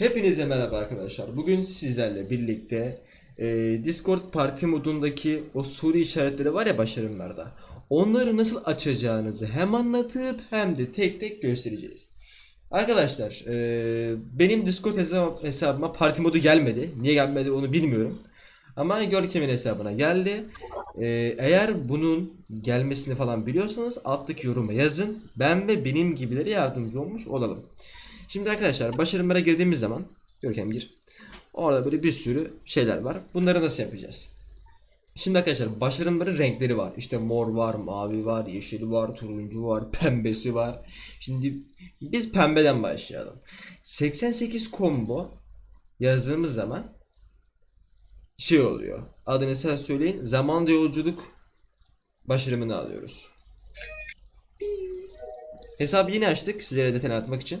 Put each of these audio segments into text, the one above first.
Hepinize merhaba arkadaşlar. Bugün sizlerle birlikte e, Discord parti modundaki o soru işaretleri var ya başarımlarda. Onları nasıl açacağınızı hem anlatıp hem de tek tek göstereceğiz. Arkadaşlar e, benim Discord hesabı- hesabıma parti modu gelmedi. Niye gelmedi onu bilmiyorum. Ama Görkem'in hesabına geldi. E, eğer bunun gelmesini falan biliyorsanız alttaki yoruma yazın. Ben ve benim gibileri yardımcı olmuş olalım. Şimdi arkadaşlar başarımlara girdiğimiz zaman Görkem gir. Orada böyle bir sürü şeyler var. Bunları nasıl yapacağız? Şimdi arkadaşlar başarımların renkleri var. İşte mor var, mavi var, yeşil var, turuncu var, pembesi var. Şimdi biz pembeden başlayalım. 88 combo yazdığımız zaman şey oluyor. Adını sen söyleyin. Zamanda yolculuk başarımını alıyoruz. Hesabı yine açtık sizlere detay atmak için.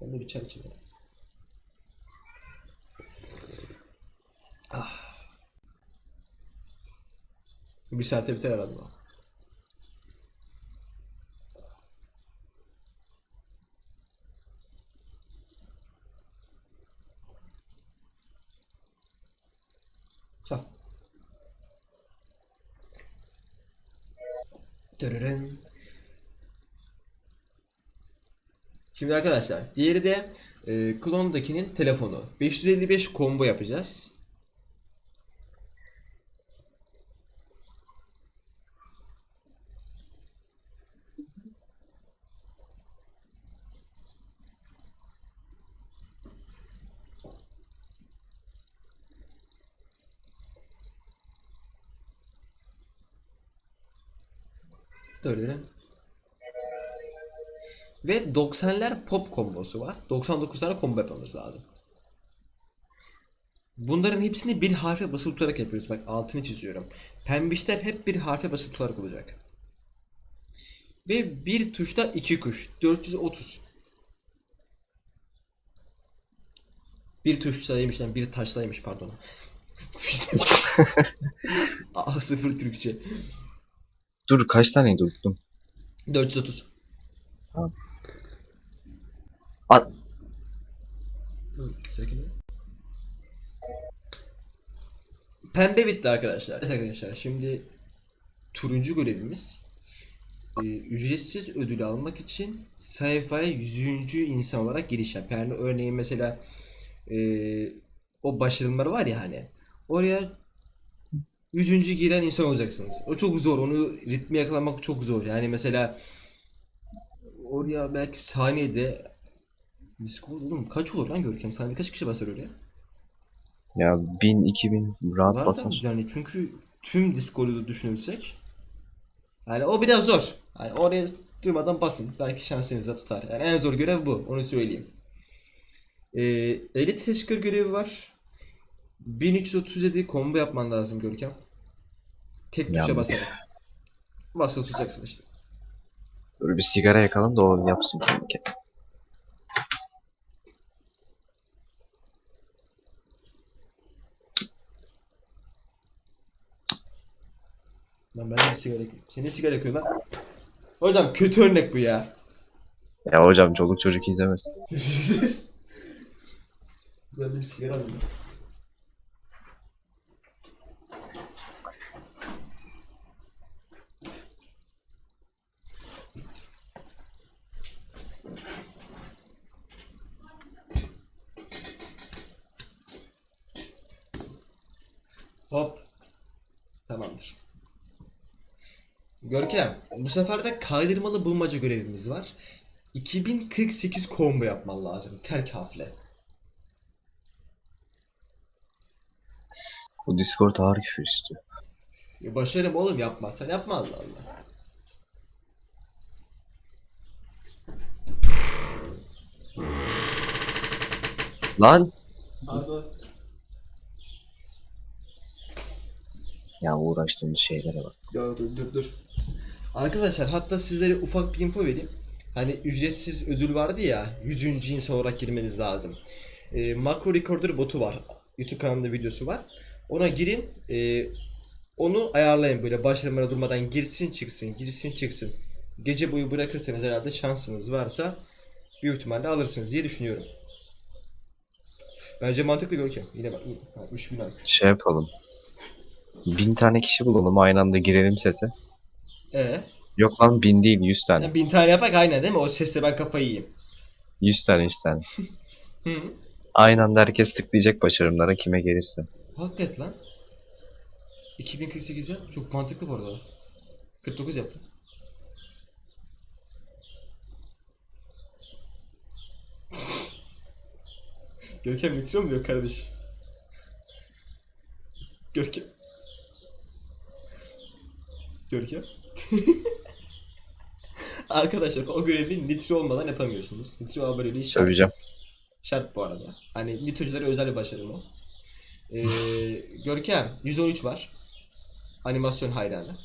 de bir çay içeyim. Ah. Bir saate biter herhalde. bu. Sağ. Dırırın. Şimdi arkadaşlar diğeri de e, klondakinin telefonu. 555 combo yapacağız. Dırırın. Ve 90'ler pop kombosu var. 99 tane combo yapmamız lazım. Bunların hepsini bir harfe basılı tutarak yapıyoruz. Bak altını çiziyorum. Pembişler hep bir harfe basılı tutarak olacak. Ve bir tuşta iki kuş. 430. Bir tuşlaymış lan bir taşlaymış pardon. A sıfır Türkçe. Dur kaç taneydi unuttum. 430. At. Hı, sakin ol. Pembe bitti arkadaşlar. Evet arkadaşlar şimdi turuncu görevimiz e, ücretsiz ödül almak için sayfaya 100. insan olarak giriş yap. Yani örneğin mesela e, o başarımları var ya hani oraya 100. giren insan olacaksınız. O çok zor. Onu ritmi yakalamak çok zor. Yani mesela oraya belki saniyede Discord oğlum kaç olur lan Görkem? Saniyede kaç kişi basar oraya? Ya 1000 2000 rahat Var basar. yani çünkü tüm Discord'u düşünürsek yani o biraz zor. Yani oraya durmadan basın. Belki şansınıza tutar. Yani en zor görev bu. Onu söyleyeyim. Ee, Elite Hacker görevi var. 1337 combo yapman lazım Görkem. Tek tuşa basarak. Basılı tutacaksın işte. Dur bir sigara yakalım da o yapsın kendi kendine. Lan ben de sigara. Senin sigara yakıyor lan. Hocam kötü örnek bu ya. Ya hocam çoluk çocuk izlemez. ben bir sigara alayım. Hop. Görkem, bu sefer de kaydırmalı bulmaca görevimiz var. 2048 combo yapman lazım. Terk harfle. Bu Discord ağır küfür istiyor. Ya başarım oğlum yapmazsan yapma Allah Allah. Lan. Pardon. Ya uğraştığımız şeylere bak. Ya dur dur dur. Arkadaşlar hatta sizlere ufak bir info vereyim. Hani ücretsiz ödül vardı ya 100. insan olarak girmeniz lazım. Ee, Macro Recorder botu var. YouTube kanalında videosu var. Ona girin. ee, onu ayarlayın böyle başlamaya durmadan girsin çıksın girsin çıksın. Gece boyu bırakırsanız herhalde şansınız varsa büyük ihtimalle alırsınız diye düşünüyorum. Bence mantıklı Görkem. Yine bak. Ha, 3000 IQ. Şey yapalım. Bin tane kişi bulalım aynı anda girelim sese. Ee, Yok lan bin değil yüz tane. yani bin tane yapak aynen değil mi? O sesle ben kafayı yiyeyim. Yüz tane yüz tane. Hı. Aynı anda herkes tıklayacak başarımlara kime gelirse. Hakikaten lan. 2048 ya. Çok mantıklı bu arada. 49 yaptım. Görkem bitiriyor mu yok kardeş? Görkem. Görkem. Arkadaşlar o görevi nitro olmadan yapamıyorsunuz. Nitro aboneliği şart. Söveceğim. Şart bu arada. Hani nitroculara özel bir başarım o. Ee, Görkem 113 var. Animasyon hayranı.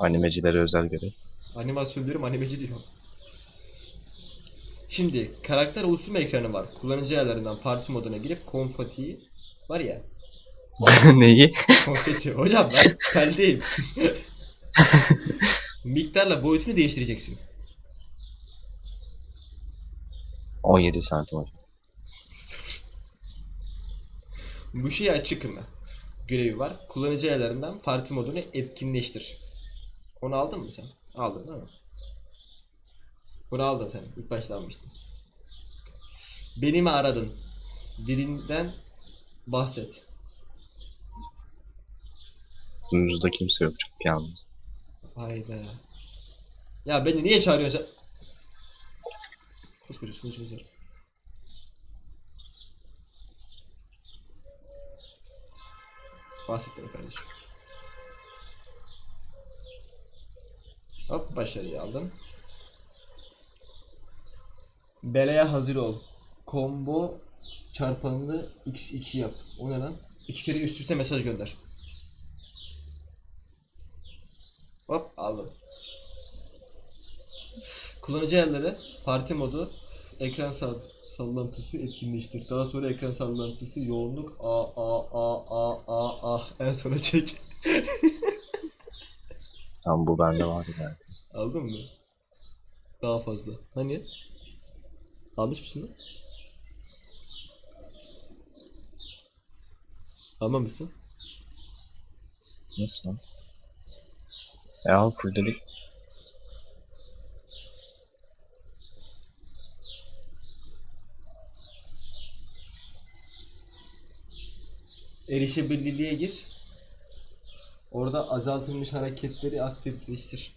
Animecilere özel görev. Animasyon diyorum animeci diyorum. Şimdi karakter oluşturma ekranı var. Kullanıcı ayarlarından parti moduna girip konfeti var ya. Neyi? Konfeti. Hocam ben teldeyim. Miktarla boyutunu değiştireceksin. 17 santim hocam. Bu şey açık mı? Görevi var. Kullanıcı ayarlarından parti modunu etkinleştir. Onu aldın mı sen? Aldın değil mi? Bunu aldın sen. İlk başta almıştın. Beni mi aradın? Birinden bahset. Sunucuda kimse yok çok yalnız. Hayda. Ya beni niye çağırıyorsun sen? Koskoca sunucumuz var. Bahset bana kardeşim. Hop başarıyı aldın. Beleye hazır ol. Combo çarpanını x2 yap. O ne lan? İki kere üst üste mesaj gönder. Hop aldım. Kullanıcı ayarları, parti modu, ekran sall sallantısı etkinleştir. Daha sonra ekran sallantısı yoğunluk a a a a a a en sona çek. Tam bu bende var yani. Aldın mı? Daha fazla. Hani? Almış mısın lan? Almamışsın. Nasıl? E al full dedik. Erişebilirliğe gir. Orada azaltılmış hareketleri aktifleştir.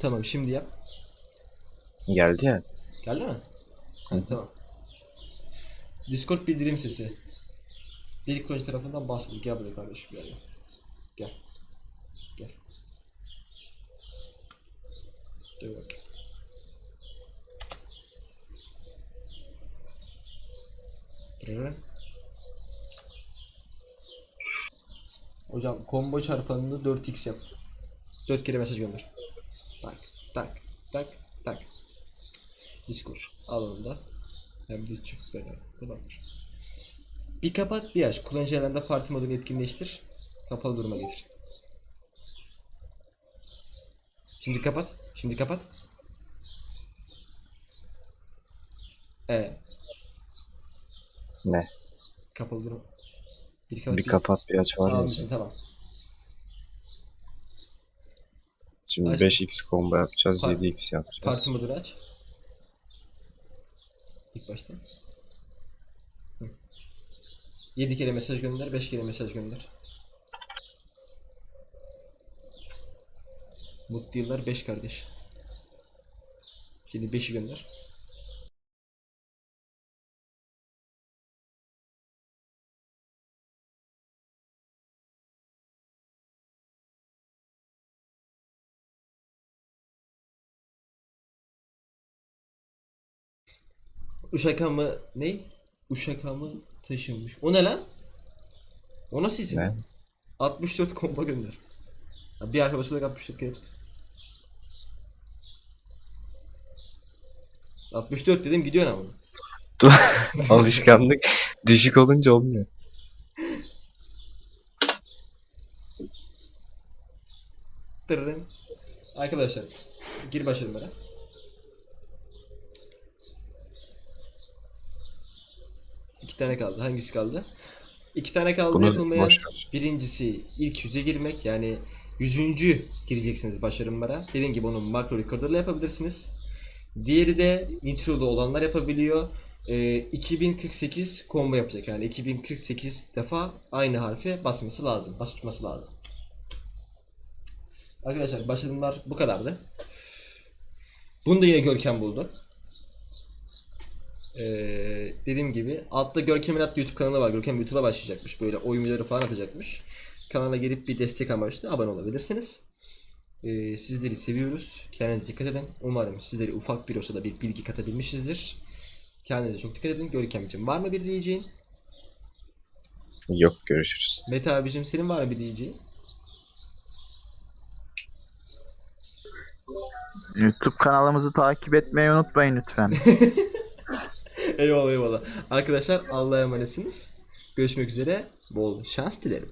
Tamam şimdi yap. Geldi ya. Geldi mi? Ha, tamam. Discord bildirim sesi. Bir kullanıcı tarafından bahsediyor. Gel buraya kardeşim gel. Gel. Gel. Gel. Bak. Tırırın. Hocam combo çarpanını 4x yap. 4 kere mesaj gönder. Tak tak tak tak. Discord. Al onu da. Hem de çift beraber. Tamamdır. Bir kapat bir aç. Kullanıcı ayarlarında parti modunu etkinleştir. Kapalı duruma getir. Şimdi kapat. Şimdi kapat. Ee, Ne? kapalı durum. Bir kapat. Bir kapat bir aç var sen. tamam. Şimdi Aç. 5x combo yapacağız, Par- 7x yapacağız. Parti modunu aç. İlk başta. 7 kere mesaj gönder, 5 kere mesaj gönder. Mutlu yıllar 5 kardeş. Şimdi 5'i gönder. Uşaka mı? Ne? Uşaka mı? Taşınmış? O ne lan? O nasıl isim? Ne? 64 komba gönder. Bir arkadaşla 64 kere tut. 64 dedim gidiyor ama. Alışkanlık düşük olunca olmuyor. Tırırın. Arkadaşlar gir başarımlara. İki tane kaldı. Hangisi kaldı? İki tane kaldı Bunu yapılmayan. Birincisi ilk yüze girmek yani yüzüncü gireceksiniz başarımlara. Dediğim gibi onu makro recorder'la yapabilirsiniz. Diğeri de intro'da olanlar yapabiliyor. Ee, 2048 combo yapacak yani 2048 defa aynı harfe basması lazım. Bas tutması lazım. Arkadaşlar başarımlar bu kadardı. Bunu da yine Görkem buldu. Ee, dediğim gibi altta Görkem'in adlı YouTube kanalı var. Görkem YouTube'a başlayacakmış. Böyle oyun videoları falan atacakmış. Kanala gelip bir destek amaçlı abone olabilirsiniz. Ee, sizleri seviyoruz. Kendinize dikkat edin. Umarım sizlere ufak bir olsa da bir bilgi katabilmişizdir. Kendinize çok dikkat edin. Görkem'ciğim var mı bir diyeceğin? Yok görüşürüz. Mete abicim senin var mı bir diyeceğin? YouTube kanalımızı takip etmeyi unutmayın lütfen. eyvallah eyvallah. Arkadaşlar Allah'a emanetsiniz. Görüşmek üzere. Bol şans dilerim.